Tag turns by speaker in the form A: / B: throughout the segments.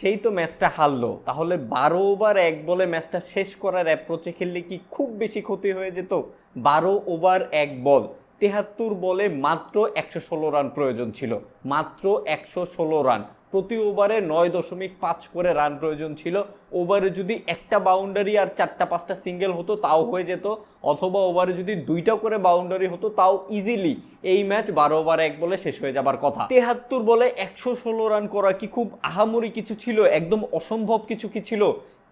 A: সেই তো ম্যাচটা হারলো। তাহলে বারো ওভার এক বলে ম্যাচটা শেষ করার অ্যাপ্রোচে খেললে কি খুব বেশি ক্ষতি হয়ে যেত? বারো ওভার এক বল। তেহাত্তর বলে মাত্র একশো ষোলো রান প্রয়োজন ছিল। মাত্র একশো ষোলো রান। প্রতি ওভারে নয় দশমিক পাঁচ করে রান প্রয়োজন ছিল। ওভারে যদি একটা বাউন্ডারি আর চারটা পাঁচটা সিঙ্গেল হতো, তাও হয়ে যেত। অথবা ওভারে যদি দুইটা করে বাউন্ডারি হতো, তাও ইজিলি এই ম্যাচ বারো ওভার এক বলে শেষ হয়ে যাবার কথা। তেহাত্তর বলে একশো ষোলো রান করা কি খুব আহামরি কিছু ছিল? একদম অসম্ভব কিছু কি ছিল?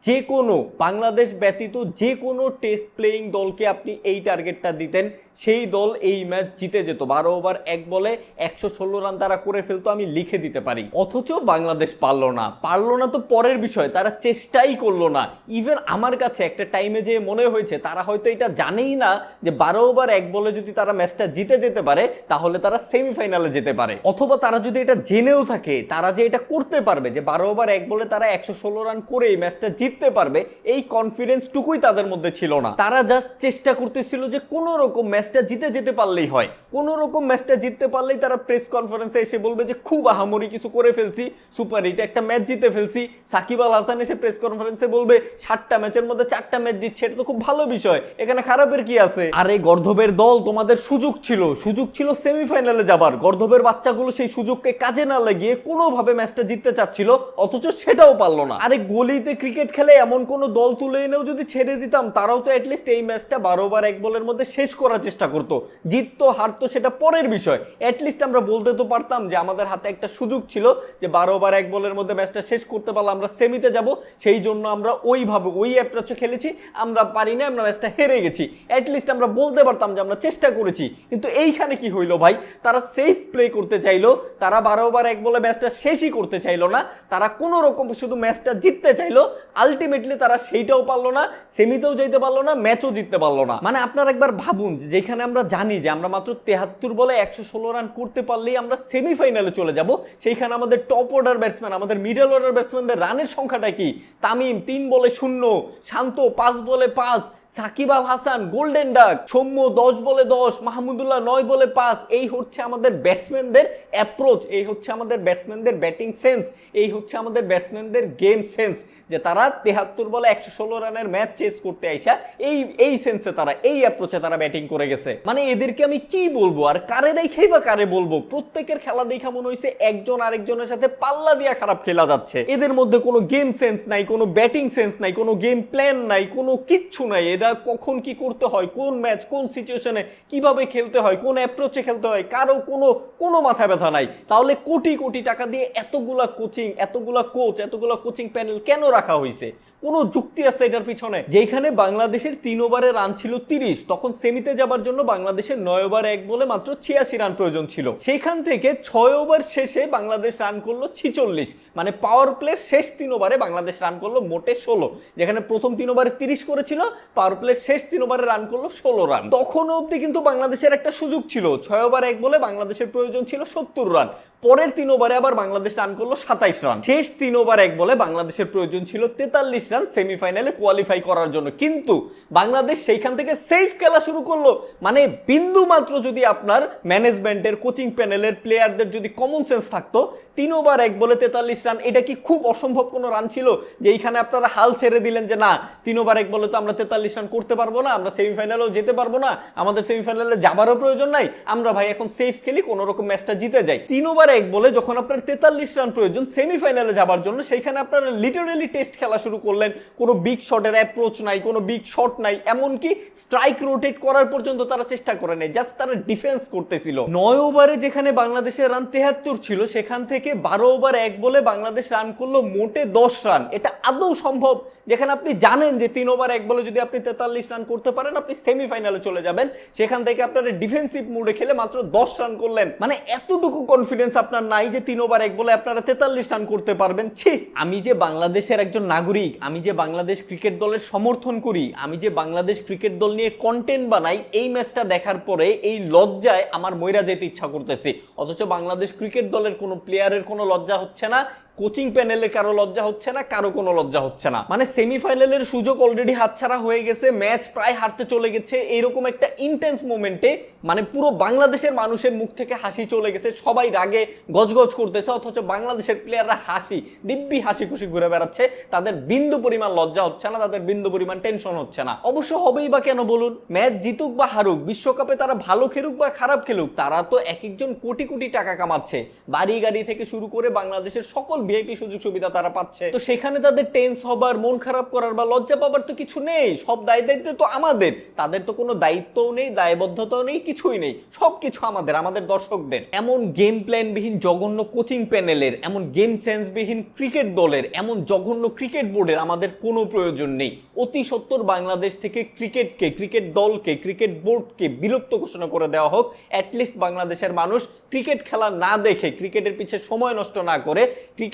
A: যে কোনো বাংলাদেশ ব্যতীত যে কোনো টেস্ট প্লেয়িং দলকে আপনি এই টার্গেটটা দিতেন, সেই দল এই ম্যাচ জিতে যেত। বারো ওভার এক বলে একশো ষোলো রান তারা করে ফেলতো, আমি লিখে দিতে পারি। অথচ বাংলাদেশ পারল না। পারল না তো পরের বিষয়, তারা চেষ্টাই করল না। ইভেন আমার কাছে একটা টাইমে যে মনে হয়েছে, তারা হয়তো এটা জানেই না যে বারো ওভার এক বলে যদি তারা ম্যাচটা জিতে যেতে পারে, তাহলে তারা সেমিফাইনালে যেতে পারে। অথবা তারা যদি এটা জেনেও থাকে, তারা যে এটা করতে পারবে যে বারো ওভার এক বলে তারা একশো ষোলো রান করে এই ম্যাচটা জিততে পারবে, এই কনফিডেন্সটুকুই তাদের মধ্যে ছিল না। তারা জাস্ট চেষ্টা করতেছিল যে কোনো রকম ম্যাচটা জিতে যেতে পারলেই হয়। কোনো রকম ম্যাচটা জিততে পারলেই তারা প্রেস কনফারেন্সে এসে বলবে যে, খুব আহামরি কিছু করে ফেলছি। সুপার হিট একটা ম্যাচ জিতে ফেলছি। সাকিব আল হাসান এসে প্রেস কনফারেন্সে বলবে, সাতটা ম্যাচের মধ্যে চারটা ম্যাচ জিতছে, এটা তো খুব ভালো বিষয়। এখানে খারাপের কি আছে? আরে, গর্ধবের দল তোমাদের সুযোগ ছিল। সুযোগ ছিল সেমিফাইনালে যাবার। গর্ধবের বাচ্চাগুলো সেই সুযোগকে কাজে না লাগিয়ে কোনোভাবে ম্যাচটা জিততে চাচ্ছিল, অথচ সেটাও পারল না। আরে, গলিতে ক্রিকেট খেলে এমন কোন দল তুলে এনেও যদি ছেড়ে দিতাম, তারাও তো অ্যাটলিস্ট এই ম্যাচটা বারো বার এক বলের মধ্যে শেষ করার চেষ্টা করতো। জিততো হারতো সেটা পরের বিষয়। অ্যাটলিস্ট আমরা বলতে তো পারতাম যে আমাদের হাতে একটা সুযোগ ছিল যে বারো বার এক বলের মধ্যে ম্যাচটা শেষ করতে পারলে আমরা সেমিতে যাব। সেই জন্য আমরা ওইভাবে, ওই অ্যাপ্রোচে খেলেছি। আমরা পারি না আমরা ম্যাচটা হেরে গেছি। অ্যাটলিস্ট আমরা বলতে পারতাম যে আমরা চেষ্টা করেছি। কিন্তু এইখানে কি হইল ভাই? তারা সেফ প্লে করতে চাইলো, তারা বারো বার এক বলে ম্যাচটা শেষই করতে চাইলো না। তারা কোনো রকম শুধু ম্যাচটা জিততে চাইলো। আলটিমেটলি তারা সেইটাও পারল না, সেমিতেও যেতে পারল না ম্যাচও জিততে পারল না। মানে আপনারা একবার ভাবুন যেখানে আমরা জানি যে আমরা মাত্র তেহাত্তর বলে একশো ষোলো রান করতে পারলেই আমরা সেমিফাইনালে চলে যাব, সেইখানে আমাদের টপ অর্ডার ব্যাটসম্যান আমাদের মিডল অর্ডার ব্যাটসম্যানদের রানের সংখ্যাটা কি? তামিম, তিন বলে শূন্য, শান্ত, পাঁচ বলে পাঁচ সাকিব হাসান গোল্ডেন ডাক সৌম্য দশ বলে দশ, মাহমুদুল্লাহ নয় বলে পাঁচ, এই হচ্ছে আমাদের ব্যাটসম্যানদের অ্যাপ্রোচ এই হচ্ছে আমাদের ব্যাটসম্যানদের ব্যাটিং সেন্স এই হচ্ছে আমাদের ব্যাটসম্যানদের গেম সেন্স যে তারা তেহাত্তর বলে একশো ষোলো রানের ম্যাচ চেস করতে আইসা, এই এই সেন্সে তারা, এই অ্যাপ্রোচে তারা ব্যাটিং করে গেছে। মানে এদেরকে আমি কি বলব, আর কারে দেখেই বা কারে বলব? প্রত্যেকের খেলা দেখা মনে হয়েছে একজন আরেকজনের সাথে পাল্লা দিয়া খারাপ খেলা যাচ্ছে। এদের মধ্যে কোনো গেম সেন্স নাই, কোনো ব্যাটিং সেন্স নাই, কোনো গেম প্ল্যান নাই, কোনো কিচ্ছু নাই, এরা কখন কি করতে হয়, কোন ম্যাচ, কোন সিচুয়েশনে কীভাবে খেলতে হয়, কোন অ্যাপ্রোচে খেলতে হয়, কারও কোনো কোনো মাথা ব্যথা নাই। তাহলে কোটি কোটি টাকা দিয়ে এতগুলা কোচিং এতগুলা কোচ এতগুলা কোচিং প্যানেল কেন রাখা হয়েছে? কোনো যুক্তি আছে এটার পিছনে? যেখানে বাংলাদেশের তিন ওভারে রান ছিল তিরিশ, তখন সেমিতে যাবার জন্য বাংলাদেশের নয় ওভার এক বলে মাত্র ছিয়াশি রান প্রয়োজন ছিল। সেখান থেকে ছয় ওভার শেষে বাংলাদেশ রান করল ছিচল্লিশ মানে পাওয়ার প্লে শেষ তিন ওভারে বাংলাদেশ রান করল মোটে ষোলো, যেখানে প্রথম তিন ওভারে তিরিশ করেছিল পাওয়ার প্লে শেষ তিন ওভারে রান করল, ষোলো রান তখন অবধি কিন্তু বাংলাদেশের একটা সুযোগ ছিল। ছয় ওভার এক বলে বাংলাদেশের প্রয়োজন ছিল সত্তর রান পরের তিন ওভারে আবার বাংলাদেশ রান করল সাতাইশ রান শেষ তিন ওভার এক বলে বাংলাদেশের প্রয়োজন ছিল তেতাল্লিশ রান সেমিফাইনালে কোয়ালিফাই করার জন্য। কিন্তু বাংলাদেশ সেইখান থেকে সেফ খেলা শুরু করল। মানে বিন্দু মাত্র যদি আপনার ম্যানেজমেন্টের কোচিং প্যানেলের প্লেয়ারদের যদি কমন সেন্স থাকতো, তিন ওভার এক বলে তেতাল্লিশ রান এটা কি খুব অসম্ভব কোনো রান ছিল? যে এইখানে আপনারা হাল ছেড়ে দিলেন যে না, তিন ওভার এক বলে তো আমরা তেতাল্লিশ রান করতে পারব না, আমরা সেমিফাইনালেও যেতে পারব না, আমাদের সেমিফাইনালে যাবারও প্রয়োজন নাই, আমরা ভাই এখন সেফ খেলি কোনো রকম ম্যাচটা জিতে যাই। তিন ওভার এক বলে যখন আপনার তেতাল্লিশ রান প্রয়োজন সেমিফাইনালে যাবার জন্য সেইখানে আপনারা লিটারেলি টেস্ট খেলা শুরু করলেন, কোনো বিগ শটের অ্যাপ্রোচ নাই, কোনো বিগ শট নাই, এমনকি স্ট্রাইক রোটেট করার পর্যন্ত তারা চেষ্টা করে নেই জাস্ট তারা ডিফেন্স করতেছিল। নয় ওভারে যেখানে বাংলাদেশের রান তেহাত্তর ছিল, সেখান থেকে বারো ওভার এক বলে বাংলাদেশ রান করল মোটে দশ রান এটা আদৌ সম্ভব? যেখানে আপনি জানেন যে তিন ওভার এক বলে যদি আপনি তেতাল্লিশ রান করতে পারেন, আপনি সেমিফাইনালে চলে যাবেন। সেখান থেকে আপনারা ডিফেন্সিভ মুডে খেলে মাত্র দশ রান করলেন। মানে এতটুকু কনফিডেন্স আপনার নাই যে তিন ওভার এক বলে আপনারা তেতাল্লিশ রান করতে পারবেন। ছি! আমি যে বাংলাদেশের একজন নাগরিক, আমি যে বাংলাদেশ ক্রিকেট দলের সমর্থন করি, আমি যে বাংলাদেশ ক্রিকেট দল নিয়ে কন্টেন্ট বানাই, এই ম্যাচটা দেখার পরে, এই লজ্জায় আমার ময়রা যেতে ইচ্ছা করতেছে। অথচ বাংলাদেশ ক্রিকেট দলের কোনো প্লেয়ারের কোনো লজ্জা হচ্ছে না। কোচিং প্যানেলে কারও লজ্জা হচ্ছে না, কারও কোনো লজ্জা হচ্ছে না। মানে সেমিফাইনালের সুযোগ অলরেডি হাতছাড়া হয়ে গেছে, ম্যাচ প্রায় হারতে চলে গেছে এরকম একটা ইন্টেন্স মোমেন্টে মানে পুরো বাংলাদেশের মানুষের মুখ থেকে হাসি চলে গেছে, সবাই রাগে গজগজ করতেছে, অথচ বাংলাদেশের প্লেয়াররা হাসি, দিব্যি হাসি খুশি ঘুরে বেড়াচ্ছে, তাদের বিন্দু পরিমাণ লজ্জা হচ্ছে না, তাদের বিন্দু পরিমাণ টেনশন হচ্ছে না। অবশ্য হবেই বা কেন বলুন, ম্যাচ জিতুক বা হারুক, বিশ্বকাপে তারা ভালো খেলুক বা খারাপ খেলুক, তারা তো এক একজন কোটি কোটি টাকা কামাচ্ছে। বাড়ি গাড়ি থেকে শুরু করে বাংলাদেশের সকল ভিআইপি সুযোগ সুবিধা তারা পাচ্ছে। তো সেখানে তাদের টেন্স হবার, মন খারাপ করার বা লজ্জা পাবার তো কিছু নেই। সব দায় দায়িত্ব তো আমাদের। তাদের তো কোনো দায়িত্বও নেই, দায়বদ্ধতাও নেই, কিছুই নেই। সব কিছু আমাদের আমাদের দর্শকদের। এমন গেম প্ল্যানবিহীন জঘন্য কোচিং প্যানেলের এমন গেম সেন্সবিহীন ক্রিকেট দলের, এমন জঘন্য ক্রিকেট বোর্ডের আমাদের কোনো প্রয়োজন নেই। অতি সত্তর বাংলাদেশ থেকে ক্রিকেটকে ক্রিকেট দলকে ক্রিকেট বোর্ডকে বিলুপ্ত ঘোষণা করে দেওয়া হোক। অ্যাটলিস্ট বাংলাদেশের মানুষ ক্রিকেট খেলা না দেখে ক্রিকেটের পিছে সময় নষ্ট না করে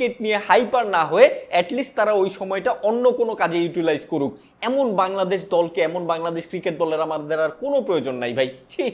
A: ক্রিকেট নিয়ে হাইপার না হয়ে অ্যাটলিস্ট তারা ওই সময়টা অন্য কোনো কাজে ইউটিলাইজ করুক। এমন বাংলাদেশ দলকে, এমন বাংলাদেশ ক্রিকেট দলের আমাদের আর কোনো প্রয়োজন নাই ভাই। ঠিক